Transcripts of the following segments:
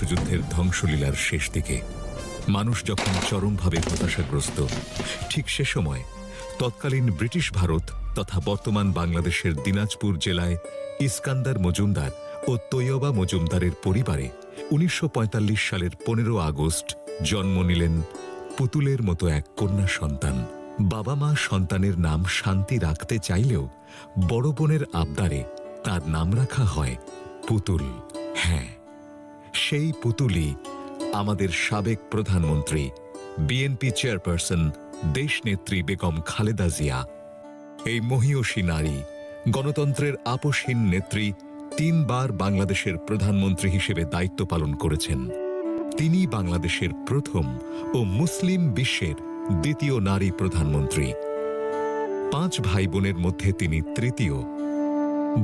বিশ্বযুদ্ধের ধ্বংসলীলার শেষ দিকে মানুষ যখন চরমভাবে হতাশাগ্রস্ত, ঠিক সে সময় তৎকালীন ব্রিটিশ ভারত তথা বর্তমান বাংলাদেশের দিনাজপুর জেলায় ইস্কান্দার মজুমদার ও তৈয়বা মজুমদারের পরিবারে উনিশশো পঁয়তাল্লিশ সালের পনেরো আগস্ট জন্ম নিলেন পুতুলের মতো এক কন্যা সন্তান। বাবা মা সন্তানের নাম শান্তি রাখতে চাইলেও বড় বোনের আবদারে তার নাম রাখা হয় পুতুল। হ্যাঁ। সেই পুতুলি আমাদের সাবেক প্রধানমন্ত্রী, বিএনপি চেয়ারপারসন, দেশনেত্রী বেগম খালেদা জিয়া। এই মহীয়সী নারী গণতন্ত্রের আপসহীন নেত্রী তিনবার বাংলাদেশের প্রধানমন্ত্রী হিসেবে দায়িত্ব পালন করেছেন। তিনি বাংলাদেশের প্রথম ও মুসলিম বিশ্বের দ্বিতীয় নারী প্রধানমন্ত্রী। পাঁচ ভাই বোনের মধ্যে তিনি তৃতীয়।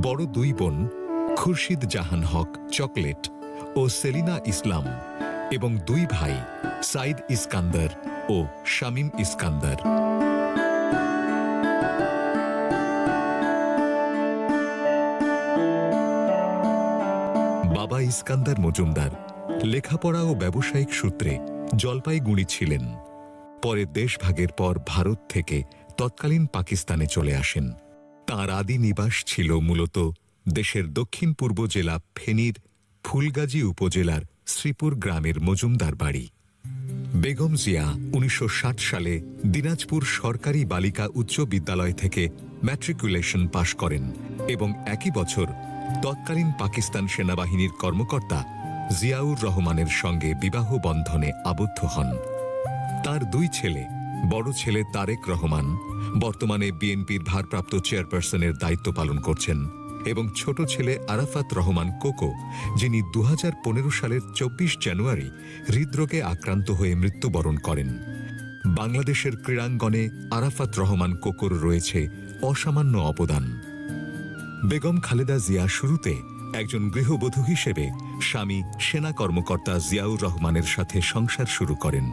বড় দুই বোন, খুরশিদ জাহান হক চকলেট ও সেলিনা ইসলাম এবং দুই ভাই সাইদ ইস্কান্দার ও শামীম ইস্কান্দার। বাবা ইস্কান্দার মজুমদার, লেখাপড়া ও ব্যবসায়িক সূত্রে জলপাইগুড়ি ছিলেন। পরে দেশভাগের পর ভারত থেকে তৎকালীন পাকিস্তানে চলে আসেন। তাঁর আদি নিবাস ছিল মূলত দেশের দক্ষিণ পূর্ব জেলা ফেনীর ফুলগাজী উপজেলার শ্রীপুর গ্রামের মজুমদার বাড়ি। বেগম জিয়া উনিশশো ষাট সালে দিনাজপুর সরকারি বালিকা উচ্চ বিদ্যালয় থেকে ম্যাট্রিকুলেশন পাশ করেন এবং একই বছর তৎকালীন পাকিস্তান সেনাবাহিনীর কর্মকর্তা জিয়াউর রহমানের সঙ্গে বিবাহ বন্ধনে আবদ্ধ হন। তার দুই ছেলে, বড় ছেলে তারেক রহমান, বর্তমানে বিএনপির ভারপ্রাপ্ত চেয়ারপারসনের দায়িত্ব পালন করছেন। এবং ছোট ছেলে আরাফাত রহমান কোকো, যিনি দু হাজার পনেরো সালের চব্বিশ জানুয়ারি হৃদরোগে আক্রান্ত হয়ে মৃত্যুবরণ করেন। বাংলাদেশের ক্রীড়াঙ্গনে আরাফাত রহমান কোকোর রয়েছে অসামান্য অবদান। বেগম খালেদা জিয়া শুরুতে একজন গৃহবধূ হিসেবে স্বামী সেনা কর্মকর্তা জিয়াউর রহমানের সাথে সংসার শুরু করেন।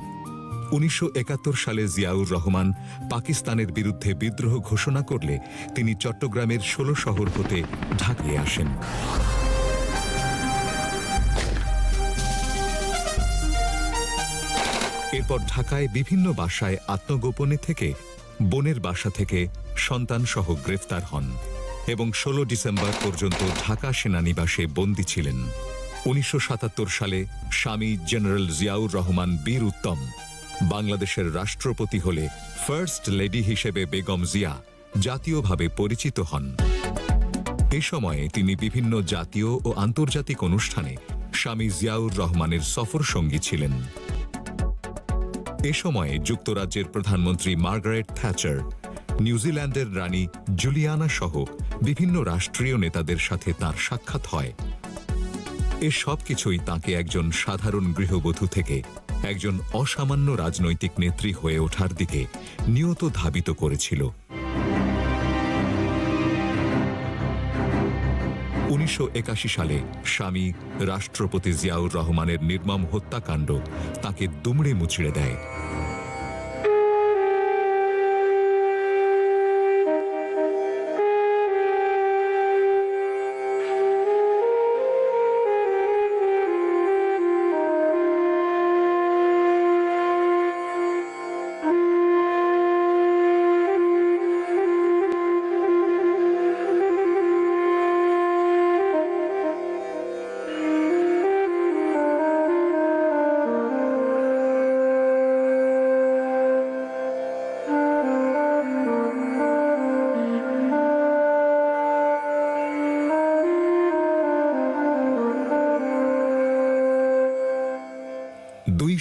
উনিশশো একাত্তর সালে জিয়াউর রহমান পাকিস্তানের বিরুদ্ধে বিদ্রোহ ঘোষণা করলে তিনি চট্টগ্রামের ষোলো শহর হতে ঢাকিয়ে আসেন। এরপর ঢাকায় বিভিন্ন বাসায় আত্মগোপনে থেকে, বোনের বাসা থেকে সন্তানসহ গ্রেফতার হন এবং ষোলো ডিসেম্বর পর্যন্ত ঢাকা সেনানিবাসে বন্দী ছিলেন। উনিশশো সাতাত্তর সালে স্বামী জেনারেল জিয়াউর রহমান বীর উত্তম বাংলাদেশের রাষ্ট্রপতি হলে ফার্স্ট লেডি হিসেবে বেগম জিয়া জাতীয়ভাবে পরিচিত হন। এ সময়ে তিনি বিভিন্ন জাতীয় ও আন্তর্জাতিক অনুষ্ঠানে স্বামী জিয়াউর রহমানের সফর সঙ্গী ছিলেন। এ সময়ে যুক্তরাজ্যের প্রধানমন্ত্রী মার্গারেট থ্যাচার, নিউজিল্যান্ডের রানী জুলিয়ানা সহ বিভিন্ন রাষ্ট্রীয় নেতাদের সাথে তার সাক্ষাৎ হয়। এ সব কিছুই তাঁকে একজন সাধারণ গৃহবধূ থেকে একজন অসামান্য রাজনৈতিক নেত্রী হয়ে ওঠার দিকে নিয়ত ধাবিত করেছিল। উনিশশো একাশি সালে স্বামী রাষ্ট্রপতি জিয়াউর রহমানের নির্মম হত্যাকাণ্ড তাকে দুমড়ে মুচড়ে দেয়।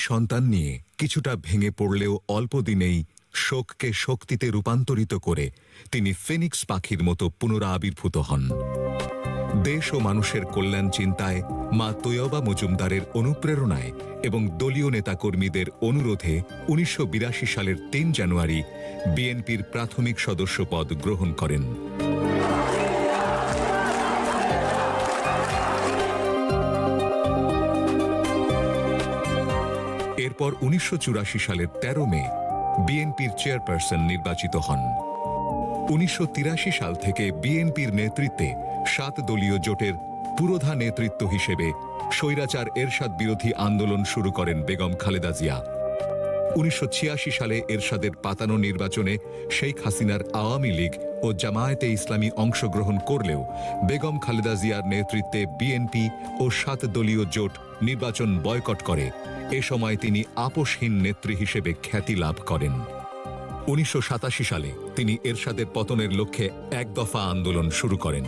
সন্তান নিয়ে কিছুটা ভেঙে পড়লেও অল্প দিনেই শোককে শক্তিতে রূপান্তরিত করে তিনি ফেনিক্স পাখির মতো পুনরাবির্ভূত হন। দেশ ও মানুষের কল্যাণ চিন্তায় মা তৈয়বা মজুমদারের অনুপ্রেরণায় এবং দলীয় নেতাকর্মীদের অনুরোধে উনিশশো বিরাশি সালের তিন জানুয়ারি বিএনপির প্রাথমিক সদস্য পদ গ্রহণ করেন। এরপর উনিশশো চুরাশি সালের ১৩ মে বিএনপির চেয়ারপারসন নির্বাচিত হন। উনিশশো তিরাশি সাল থেকে বিএনপির নেতৃত্বে সাত দলীয় জোটের পুরোধা নেতৃত্ব হিসেবে স্বৈরাচার এরশাদ বিরোধী আন্দোলন শুরু করেন বেগম খালেদা জিয়া। উনিশশো ছিয়াশি সালে এরশাদের পাতানো নির্বাচনে শেখ হাসিনার আওয়ামী লীগ ও জামায়াতে ইসলামী অংশগ্রহণ করলেও বেগম খালেদা জিয়ার নেতৃত্বে বিএনপি ও সাত দলীয় জোট নির্বাচন বয়কট করে। এ সময় তিনি আপোষহীন নেত্রী হিসেবে খ্যাতি লাভ করেন। উনিশশো সাতাশি সালে তিনি এরশাদের পতনের লক্ষ্যে এক দফা আন্দোলন শুরু করেন।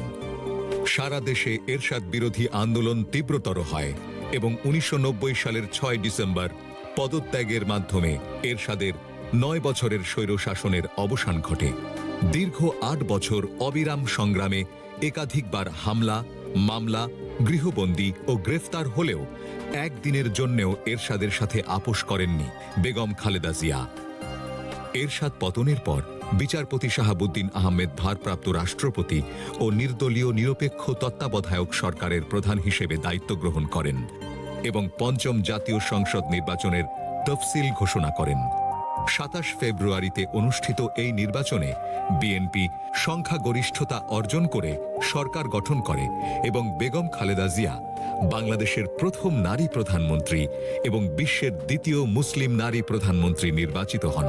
সারা দেশে এরশাদ বিরোধী আন্দোলন তীব্রতর হয় এবং উনিশশো নব্বই সালের ছয় ডিসেম্বর পদত্যাগের মাধ্যমে এরশাদের নয় বছরের স্বৈরশাসনের অবসান ঘটে। দীর্ঘ আট বছর অবিরাম সংগ্রামে একাধিকবার হামলা মামলা, গৃহবন্দী ও গ্রেফতার হলেও একদিনের জন্যেও এরশাদের সাথে আপোষ করেননি বেগম খালেদা জিয়া। এরশাদ পতনের পর বিচারপতি শাহাবুদ্দিন আহমেদ ভারপ্রাপ্ত রাষ্ট্রপতি ও নির্দলীয় নিরপেক্ষ তত্ত্বাবধায়ক সরকারের প্রধান হিসেবে দায়িত্ব গ্রহণ করেন এবং পঞ্চম জাতীয় সংসদ নির্বাচনের তফসিল ঘোষণা করেন। সাতাশ ফেব্রুয়ারিতে অনুষ্ঠিত এই নির্বাচনে বিএনপি সংখ্যাগরিষ্ঠতা অর্জন করে সরকার গঠন করে এবং বেগম খালেদা জিয়া বাংলাদেশের প্রথম নারী প্রধানমন্ত্রী এবং বিশ্বের দ্বিতীয় মুসলিম নারী প্রধানমন্ত্রী নির্বাচিত হন।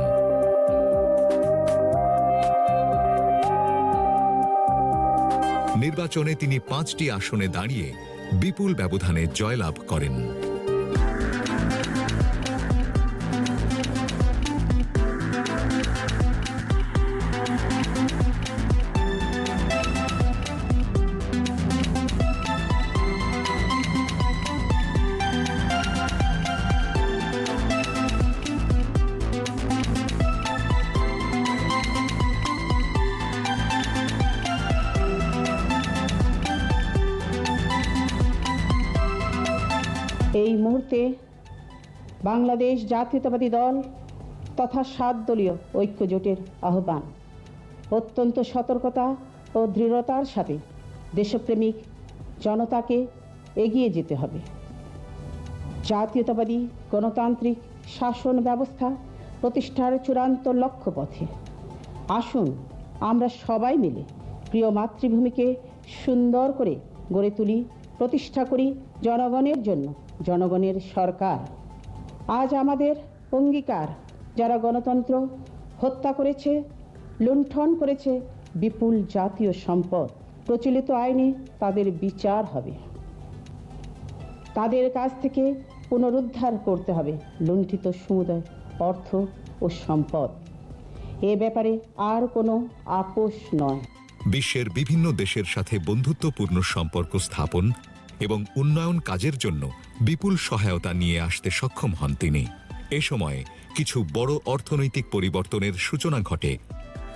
নির্বাচনে তিনি পাঁচটি আসনে দাঁড়িয়ে বিপুল ব্যবধানে জয়লাভ করেন। এই মুহূর্তে বাংলাদেশ জাতীয়তাবাদী দল তথা সাত দলীয় ঐক্য জোটের আহ্বান। অত্যন্ত সতর্কতা ও দৃঢ়তার সাথে দেশপ্রেমিক জনতাকে এগিয়ে যেতে হবে। জাতীয়তাবাদী গণতান্ত্রিক শাসন ব্যবস্থা প্রতিষ্ঠার চূড়ান্ত লক্ষ্যপথে। আসুন আমরা সবাই মিলে প্রিয় মাতৃভূমিকে সুন্দর করে গড়ে তুলি, প্রতিষ্ঠা করি জনগণের জন্য। জনগণের সরকার। আজ আমাদের অঙ্গীকার, যারা গণতন্ত্র হত্যা করেছে, লুণ্ঠন করেছে, বিপুল জাতীয় সম্পদ, প্রচলিত আইনে তাদের বিচার হবে। তাদের কাছ থেকে পুনরুদ্ধার করতে হবে লুণ্ঠিত সমুদায়, অর্থ ও সম্পদ। এ ব্যাপারে আর কোনো আপোষ নয়। বিশ্বের বিভিন্ন দেশের সাথে বন্ধুত্বপূর্ণ সম্পর্ক স্থাপন এবং উন্নয়ন কাজের জন্য বিপুল সহায়তা নিয়ে আসতে সক্ষম হন তিনি। এ সময়ে কিছু বড় অর্থনৈতিক পরিবর্তনের সূচনা ঘটে।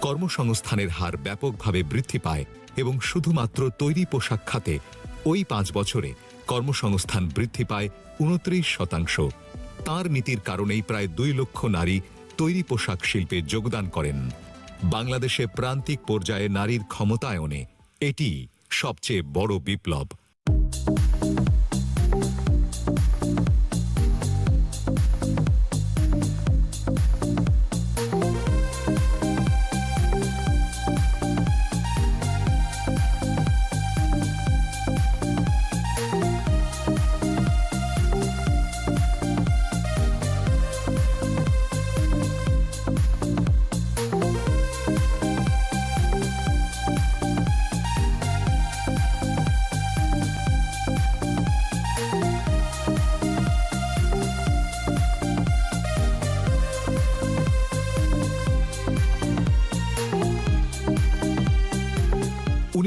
কর্মসংস্থানের হার ব্যাপকভাবে বৃদ্ধি পায় এবং শুধুমাত্র তৈরি পোশাক খাতে ওই পাঁচ বছরে কর্মসংস্থান বৃদ্ধি পায় উনত্রিশ শতাংশ। তার নীতির কারণেই প্রায় দুই লক্ষ নারী তৈরি পোশাক শিল্পে যোগদান করেন। বাংলাদেশে প্রান্তিক পর্যায়ে নারীর ক্ষমতায়নে এটি সবচেয়ে বড় বিপ্লব।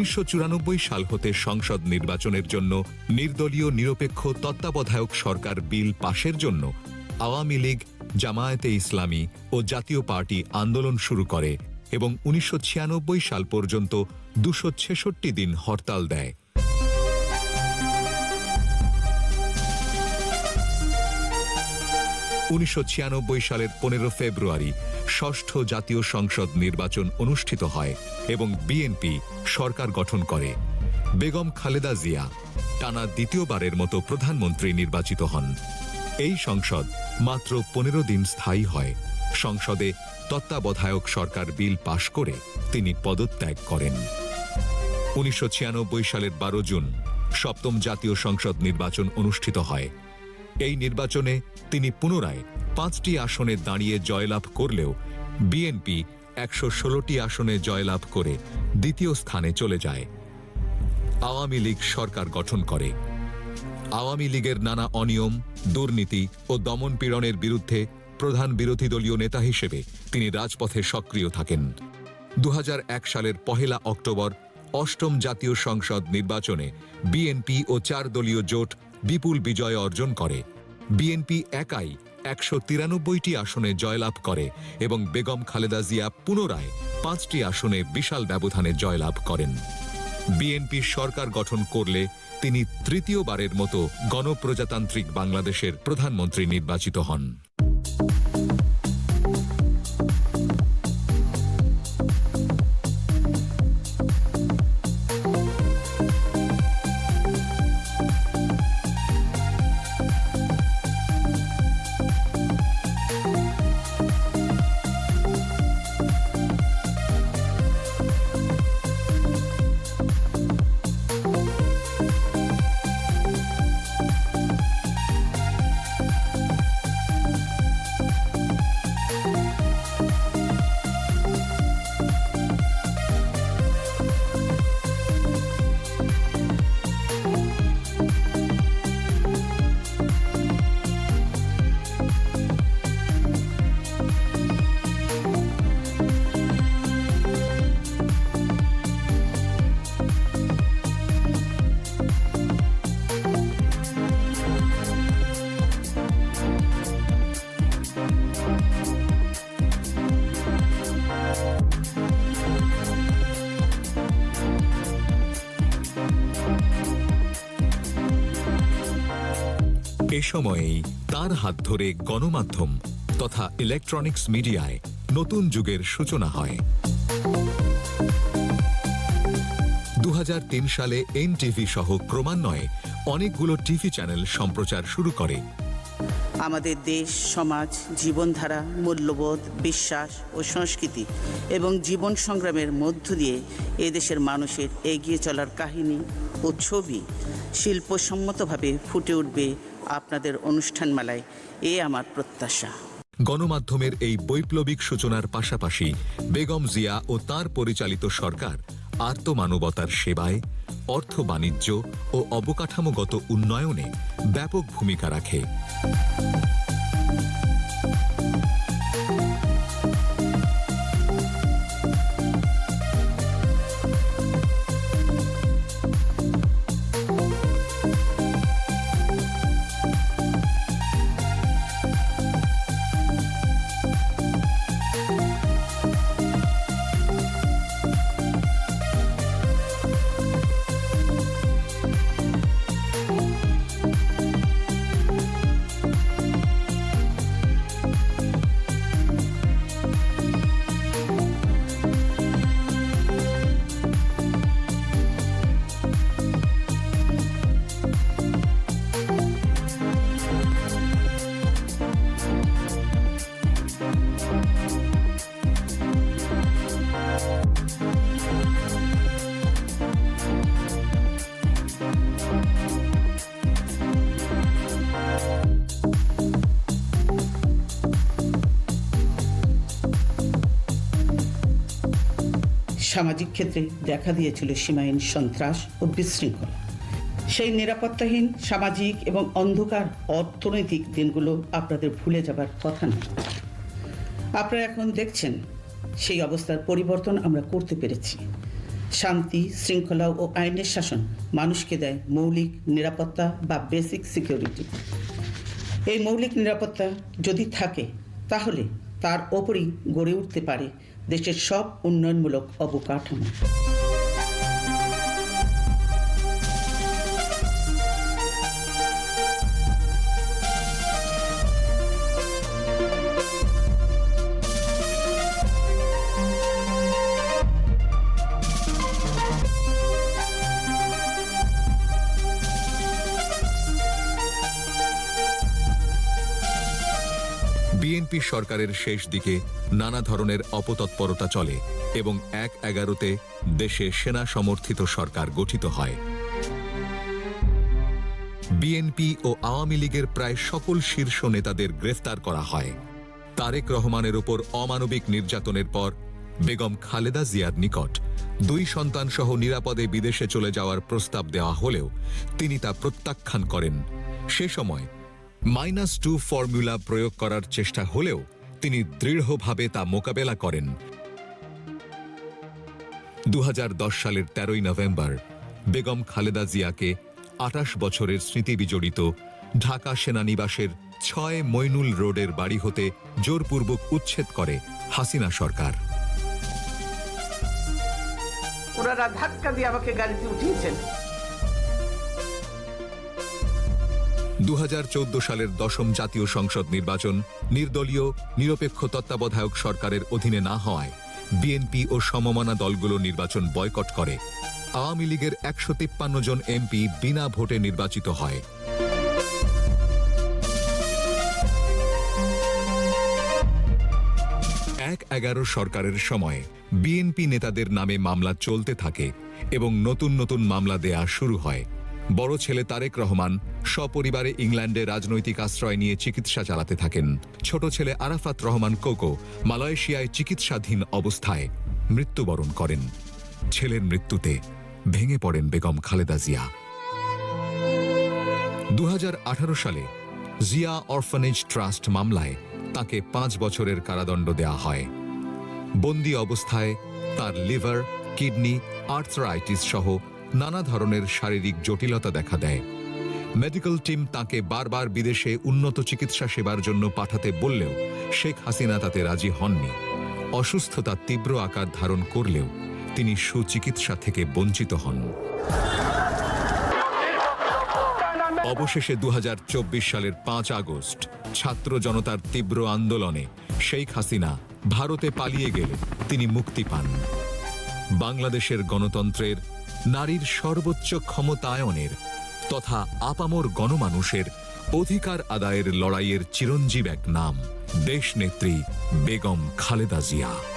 উনিশশো সাল হতে সংসদ নির্বাচনের জন্য নির্দলীয় নিরপেক্ষ তত্ত্বাবধায়ক সরকার বিল পাশের জন্য আওয়ামী লীগ, জামায়াতে ইসলামী ও জাতীয় পার্টি আন্দোলন শুরু করে এবং উনিশশো ছিয়ানব্বই সাল পর্যন্ত দুশো দিন হরতাল দেয়। উনিশশো ছিয়ানব্বই সালের পনেরো ফেব্রুয়ারি ষষ্ঠ জাতীয় সংসদ নির্বাচন অনুষ্ঠিত হয় এবং বিএনপি সরকার গঠন করে। বেগম খালেদা জিয়া টানা দ্বিতীয়বারের মতো প্রধানমন্ত্রী নির্বাচিত হন। এই সংসদ মাত্র পনেরো দিন স্থায়ী হয়। সংসদে তত্ত্বাবধায়ক সরকার বিল পাশ করে তিনি পদত্যাগ করেন। উনিশশো ছিয়ানব্বই সালের বারো জুন সপ্তম জাতীয় সংসদ নির্বাচন অনুষ্ঠিত হয়। এই নির্বাচনে তিনি পুনরায় পাঁচটি আসনে দাঁড়িয়ে জয়লাভ করলেও বিএনপি একশো ষোলোটি আসনে জয়লাভ করে দ্বিতীয় স্থানে চলে যায়। আওয়ামী লীগ সরকার গঠন করে। আওয়ামী লীগের নানা অনিয়ম, দুর্নীতি ও দমন পীড়নের বিরুদ্ধে প্রধান বিরোধী দলীয় নেতা হিসেবে তিনি রাজপথে সক্রিয় থাকেন। দু হাজার এক সালের পহেলা অক্টোবর অষ্টম জাতীয় সংসদ নির্বাচনে বিএনপি ও চার দলীয় জোট বিপুল বিজয় অর্জন করে। বিএনপি একাই একশো তিরানব্বইটি আসনে জয়লাভ করে এবং বেগম খালেদা জিয়া পুনরায় পাঁচটি আসনে বিশাল ব্যবধানে জয়লাভ করেন। বিএনপি সরকার গঠন করলে তিনি তৃতীয়বারের মতো গণপ্রজাতান্ত্রিক বাংলাদেশের প্রধানমন্ত্রী নির্বাচিত হন। এ সময়েই তার হাত ধরে গণমাধ্যম তথা ইলেকট্রনিক্স মিডিয়ায় নতুন যুগের সূচনা হয়। দু হাজার তিন সালে এনটিভি সহ ক্রমান্বয়ে অনেকগুলো টিভি চ্যানেল সম্প্রচার শুরু করে। আমাদের দেশ, সমাজ, জীবনধারা, মূল্যবোধ, বিশ্বাস ও সংস্কৃতি এবং জীবন সংগ্রামের মধ্য দিয়ে এদেশের মানুষের এগিয়ে চলার কাহিনী ও ছবি শিল্পসম্মতভাবে ফুটে উঠবে আপনাদের অনুষ্ঠানমালায়। এ আমার প্রত্যাশা। গণমাধ্যমের এই বৈপ্লবিক সূচনার পাশাপাশি বেগম জিয়া ও তার পরিচালিত সরকার আর্তমানবতার সেবায়, অর্থ বাণিজ্য ও অবকাঠামোগত উন্নয়নে ব্যাপক ভূমিকা রাখে। সামাজিক ক্ষেত্রে দেখা দিয়েছিল সীমাহীন সন্ত্রাস ও বিশৃঙ্খলা। সেই নিরাপত্তাহীন, সামাজিক এবং অন্ধকার অর্থনৈতিক দিনগুলো আপনাদের ভুলে যাবার কথা নয়। আপনারা এখন দেখছেন, সেই অবস্থার পরিবর্তন আমরা করতে পেরেছি। শান্তি, শৃঙ্খলা ও আইনের শাসন মানুষকে দেয় মৌলিক নিরাপত্তা বা বেসিক সিকিউরিটি। এই মৌলিক নিরাপত্তা যদি থাকে, তাহলে তার ওপরই গড়ে উঠতে পারে দেশের সব উন্নয়নমূলক অবকাঠামো। বিএনপি সরকারের শেষ দিকে নানা ধরনের অপতৎপরতা চলে এবং এক এগারোতে দেশে সেনা সমর্থিত সরকার গঠিত হয়। বিএনপি ও আওয়ামী লীগের প্রায় সকল শীর্ষ নেতাদের গ্রেফতার করা হয়। তারেক রহমানের ওপর অমানবিক নির্যাতনের পর বেগম খালেদা জিয়ার নিকট দুই সন্তান সহ নিরাপদে বিদেশে চলে যাওয়ার প্রস্তাব দেওয়া হলেও তিনি তা প্রত্যাখ্যান করেন। সে সময় মাইনাস টু ফর্মুলা প্রয়োগ করার চেষ্টা হলেও তিনি দৃঢ়ভাবে তা মোকাবেলা করেন। দু হাজার দশ সালের তেরোই নভেম্বর, বেগম খালেদা জিয়াকে আটাশ বছরের স্মৃতি বিজড়িত ঢাকা সেনানিবাসের ছয় মইনুল রোডের বাড়ি হতে জোরপূর্বক উচ্ছেদ করে হাসিনা সরকার। ওনারা ধাক্কা দিয়ে আমাকে গাড়িতে উঠিয়েছেন। দু হাজার চৌদ্দ সালের দশম জাতীয় সংসদ নির্বাচন নির্দলীয়, নিরপেক্ষ তত্ত্বাবধায়ক সরকারের অধীনে না হওয়ায় বিএনপি ও সমমানা দলগুলো নির্বাচন বয়কট করে। আওয়ামী লীগের একশো তিপ্পান্ন জন এমপি বিনা ভোটে নির্বাচিত হয়। এক এগারো সরকারের সময়ে বিএনপি নেতাদের নামে মামলা চলতে থাকে এবং নতুন নতুন মামলা দেয়া শুরু হয়। বড় ছেলে তারেক রহমান সপরিবারে ইংল্যান্ডে রাজনৈতিক আশ্রয় নিয়ে চিকিৎসা চালাতে থাকেন। ছোট ছেলে আরাফাত রহমান কোকো মালয়েশিয়ায় চিকিৎসাধীন অবস্থায় মৃত্যুবরণ করেন। ছেলের মৃত্যুতে ভেঙে পড়েন বেগম খালেদা জিয়া। দু হাজার আঠারো সালে জিয়া অরফানেজ ট্রাস্ট মামলায় তাকে পাঁচ বছরের কারাদণ্ড দেয়া হয়। বন্দি অবস্থায় তার লিভার, কিডনি, আর্থরাইটিস সহ নানা ধরনের শারীরিক জটিলতা দেখা দেয়। মেডিকেল টিম তাকে বারবার বিদেশে উন্নত চিকিৎসা সেবার জন্য পাঠাতে বললেও শেখ হাসিনা তাতে রাজি হননি। অসুস্থতা তীব্র আকার ধারণ করলেও তিনি সুচিকিৎসা থেকে বঞ্চিত হন। অবশেষে দু হাজার চব্বিশ সালের পাঁচ আগস্ট ছাত্র জনতার তীব্র আন্দোলনে শেখ হাসিনা ভারতে পালিয়ে গেলে তিনি মুক্তি পান। বাংলাদেশের গণতন্ত্রের নারীর সর্বোচ্চ ক্ষমতায়নের তথা আপামর গণমানুষের অধিকার আদায়ের লড়াইয়ের চিরঞ্জীব এক নাম, দেশনেত্রী বেগম খালেদা জিয়া।